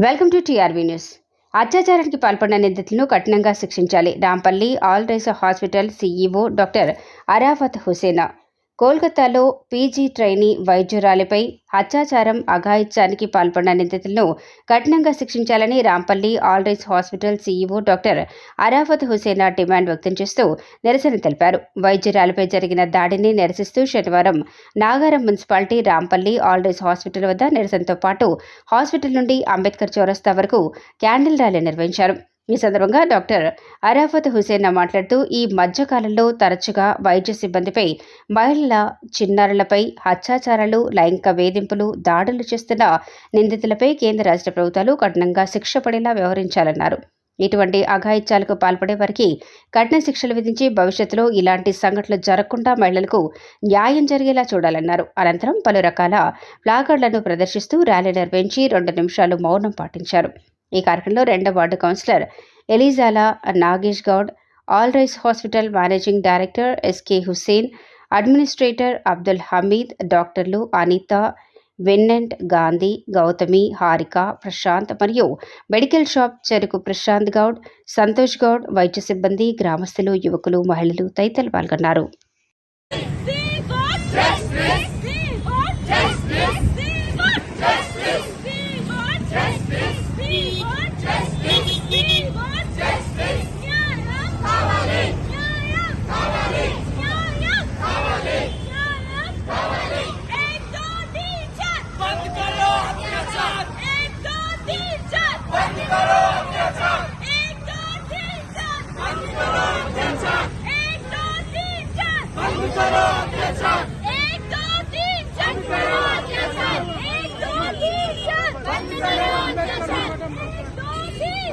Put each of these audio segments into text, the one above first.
Welcome to TRV news అత్యాచారానికి పాల్పడిన నిందితులను కఠినంగా శిక్షించాలి. Rampally All Rise hospital CEO doctor Arafat Husena కోల్కతాలో పీజీ ట్రైనీ వైద్యురాలిపై అత్యాచారం అఘాయిత్యానికి పాల్పడిన నిందితులను కఠినంగా శిక్షించాలని Rampally All Rise hospital CEO doctor Arafat Husena demand వ్యక్తం చేస్తూ నిరసన తెలిపారు. వైద్యురాలిపై జరిగిన దాడిని నిరసిస్తూ శనివారం Nagaram municipality Rampally All Rise hospital వద్ద నిరసనతో పాటు హాస్పిటల్ నుండి అంబేద్కర్ చౌరస్తా వరకు క్యాండిల్ ర్యాలీ నిర్వహించారు. ఈ సందర్భంగా డాక్టర్ అరాఫత్ హుసేన్ మాట్లాడుతూ ఈ మధ్యకాలంలో తరచుగా వైద్య సిబ్బందిపై మహిళల చిన్నారులపై అత్యాచారాలు లైంగిక వేధింపులు దాడులు చేస్తున్న నిందితులపై కేంద్ర రాష్ట్ర ప్రభుత్వాలు కఠినంగా శిక్ష పడేలా వ్యవహరించాలన్నారు. ఇటువంటి అఘాయిత్యాలకు పాల్పడే వారికి కఠిన శిక్షలు విధించి భవిష్యత్తులో ఇలాంటి సంఘటనలు జరగకుండా మహిళలకు న్యాయం జరిగేలా చూడాలన్నారు. అనంతరం పలు రకాల ప్లాకార్డులను ప్రదర్శిస్తూ ర్యాలీ నిర్వహించి రెండు నిమిషాలు మౌనం పాటించారు. ఈ కార్యక్రమంలో రెండవ ward councillor ఎలిజాలా Nagesh Goud All Rise hospital managing director SK Hussain administrator Abdul Hameed డాక్టర్లు అనిత వెన్నెంట్ గాంధీ గౌతమి హారిక ప్రశాంత్ మరియు మెడికల్ షాప్ చెరుకు ప్రశాంత్ గౌడ్ సంతోష్ గౌడ్ వైద్య సిబ్బంది గ్రామస్తులు యువకులు మహిళలు తదితరులు పాల్గొన్నారు.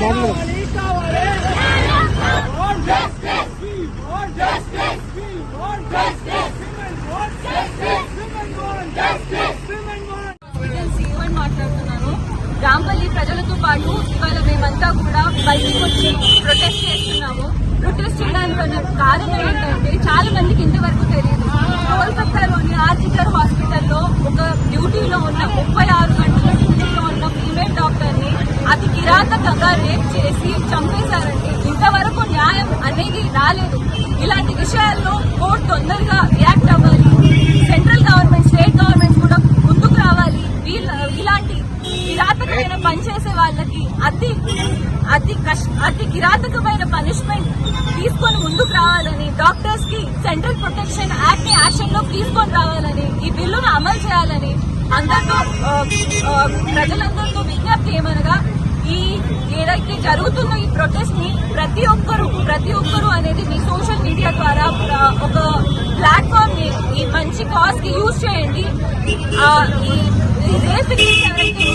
Vamos. మాట్లాడుతున్నాను రాంపల్లి ప్రజలతో పాటు ఇవాళ మేమంతా కూడా బయటకు వచ్చి ప్రొటెస్ట్ చేస్తున్నాము. ప్రొటెస్ట్ చేయడానికి ఉన్న కారణం ఏంటంటే చాలా మందికి ఇంతవరకు తెలియదు కోల్కతాలోని ఆర్జికర్ హాస్పిటల్లో ఒక డ్యూటీలో ఉన్న ముప్పై ఆరు గంటల డ్యూటీలో ఉన్న ఫీమేల్ డాక్టర్ని అతి కిరాతకంగా రేప్ చేసి చంపేశారండి ఇంతవరకు న్యాయం అనేది రాలేదు. ఇలాంటి విషయాల్లో కోర్టు తొందరగా రియాక్ట్ అవ్వాలి సెంట్రల్ గవర్నమెంట్ స్టేట్ గవర్నమెంట్ కూడా ముందుకు రావాలి వీళ్ళ ఇలాంటి కిరాతకమైన పని చేసే వాళ్ళకి అతి అతి కష్ట అతి కిరాతకమైన పనిష్మెంట్ తీసుకొని ముందుకు రావాలని డాక్టర్స్కి సెంట్రల్ ప్రొటెక్షన్ యాక్ట్ని యాక్షన్లో తీసుకొని రావాలని ఈ బిల్లును అమలు చేయాలని అందరితో ప్రజలందరితో విజ్ఞప్తి ఏమనగా ఈ ఏదైతే జరుగుతున్న ఈ ప్రొటెస్ట్ని ప్రతి ఒక్కరు ప్రతి ఒక్కరు అనేది మీ సోషల్ మీడియా ద్వారా ఒక ప్లాట్ఫామ్ని ఈ మంచి కాజ్కి యూజ్ చేయండి. ఈ ఈ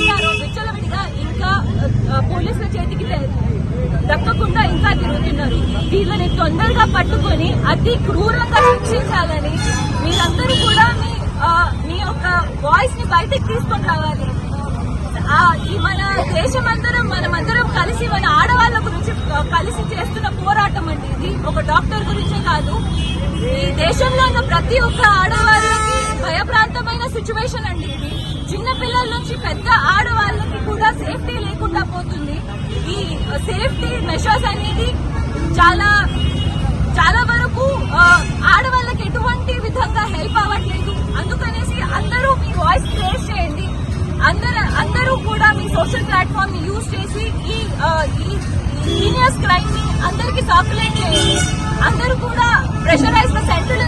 పోలీసుల చేతికి దక్కకుండా ఇంకా తిరుగుతున్నారు. వీళ్ళని తొందరగా పట్టుకొని అతి క్రూరంగా శిక్షించాలని మీరందరూ కూడా మీ మీ యొక్క వాయిస్ని బయటకు తీసుకొని రావాలి. మన దేశమందరం మనమందరం కలిసి మన ఆడవాళ్ళ గురించి కలిసి చేస్తున్న పోరాటం అండి ఇది. ఒక డాక్టర్ గురించే కాదు. ఈ దేశంలో ఉన్న ప్రతి ఒక్క ఆడవాళ్ళకి భయప్రాంతమైన సిచ్యువేషన్ అండి ఇది. చిన్న పిల్లల నుంచి పెద్ద ఆడవాళ్ళకి కూడా సేఫ్టీ లేకుండా పోతుంది. ఈ సేఫ్టీ మెషర్స్ అనేది చాలా చాలా వరకు ఆడవాళ్ళకి ఎటువంటి విధంగా హెల్ప్ అవ్వట్లేదు. అందుకనేసి అందరూ మీ వాయిస్ ప్లేస్ చేయండి. అందరు అందరూ కూడా మీ సోషల్ ప్లాట్ఫామ్ని యూజ్ చేసి ఈ సీనియర్స్ క్రైమ్ని అందరికి సాకులేట్ చేయండి. అందరూ కూడా pressurise the central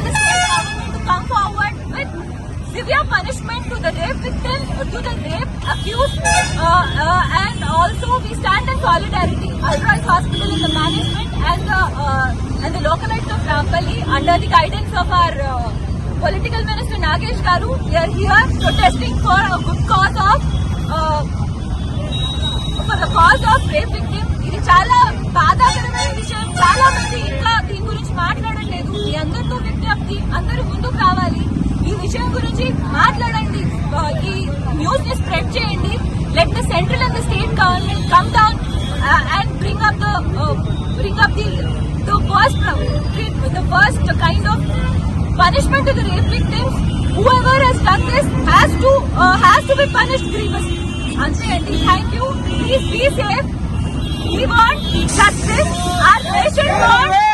severe punishment to the rape victim, to the rape accused, uh, uh, and also we stand in solidarity. Ultras Hospital is the management and the uh, and the localites of Rampalli under the guidance of our uh, political minister Nagesh Garu. We are here protesting for a good cause of. Uh, for the cause of rape victim. ఇది చాలా బాధాకరమైన విషయం చాలా మంది ఇంకా దీని గురించి మాట్లాడట్లేదు మీ అందరితో విజ్ఞప్తి అందరూ ముందుకు రావాలి. ఈ విషయం గురించి మాట్లాడండి. ఈ న్యూస్ని స్ప్రెడ్ చేయండి. Let the central and the state government come down and bring up the bring up the the first the first kind of punishment to the rape victims. Whoever has done this has to uh, has to be punished grievously. అంతే అండి. Thank you please be safe we want justice our patient want